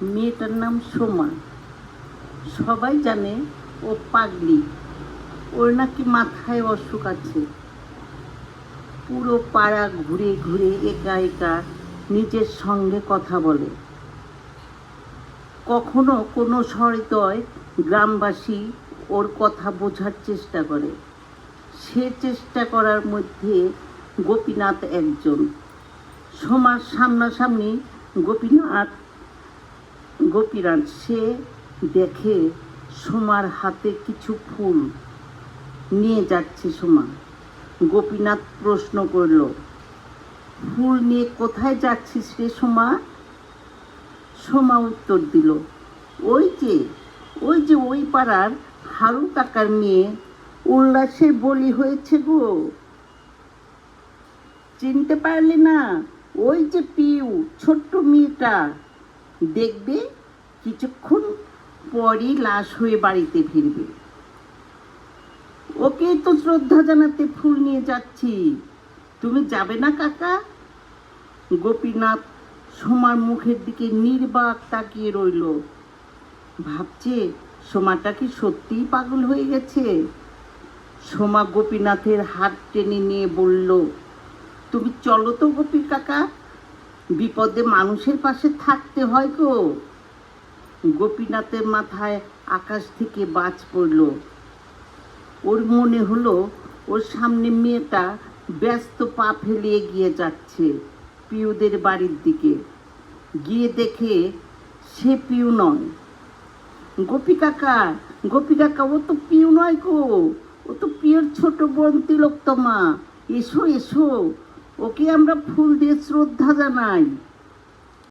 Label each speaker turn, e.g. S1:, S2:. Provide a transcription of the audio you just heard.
S1: মেয়েটার নাম সোমা। সবাই জানে ও পাগলি। ওর নাকি মাথায় অসুখ আছে। পুরো পাড়া ঘুরে ঘুরে একা একা নিজের সঙ্গে কথা বলে। কখনো কোনো সহৃদয় গ্রামবাসী ওর কথা বোঝার চেষ্টা করে। সে চেষ্টা করার মধ্যে গোপীনাথ একজন। সমাজ সামনাসামনি গোপীনাথ গোপীনাথ, সে দেখে সোমার হাতে কিছু ফুল। নিয়ে যাচ্ছে সোমা। গোপীনাথ প্রশ্ন করল, ফুল নিয়ে কোথায় যাচ্ছিস রে সোমা? সোমা উত্তর দিল, ওই যে ওই যে ওই পাড়ার হারু কাকার মেয়ে, উল্লাসের বলি হয়েছে গো। চিনতে পারলে না? ওই যে পিউ, ছোট্ট মেয়েটা। দেখবে কিছুক্ষণ পরই লাশ হয়ে বাড়িতে ফিরবে। ওকে তো শ্রদ্ধা জানাতে ফুল নিয়ে যাচ্ছি। তুমি যাবে না, কাকা? গোপীনাথ সোমার মুখের দিকে নির্বাক তাকিয়ে রইল। ভাবছে সোমাটা কি সত্যিই পাগল হয়ে গেছে? সোমা গোপীনাথের হাত টেনে নিয়ে বলল, তুমি চলো তো গোপী কাকা, বিপদে মানুষের পাশে থাকতে হয় গো। গোপীনাথের মাথায় আকাশ থেকে বাজ পড়ল। ওর মনে হলো, ওর সামনে মেয়েটা ব্যস্ত পা ফেলে এগিয়ে যাচ্ছে পিউদের বাড়ির দিকে। গিয়ে দেখে সে পিউ নয় গোপী কাকা গোপী কাকা, ও তো পিউ নয় গো। ও তো পিওর ছোট বোন তিলোত্তমা। এসো এসো। ওকে আমরা ফুল দিয়ে শ্রদ্ধা জানাই।